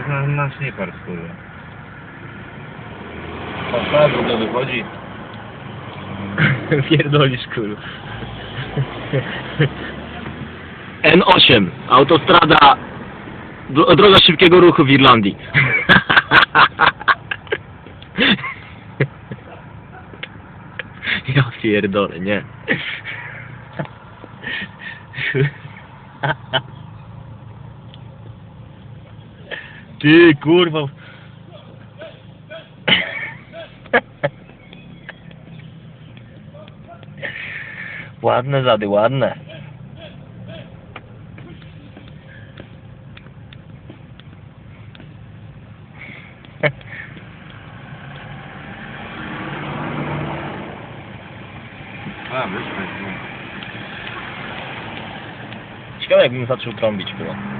jest na, na kurwa. Papa w ogóle wychodzi. Pierdolisz kul. N8, autostrada, dro- droga szybkiego ruchu w Irlandii. Ja pierdolę, nie. Ty kurwa. Ładne zady, ładne. A. Ciekawe jakbym zaczął trąbić było.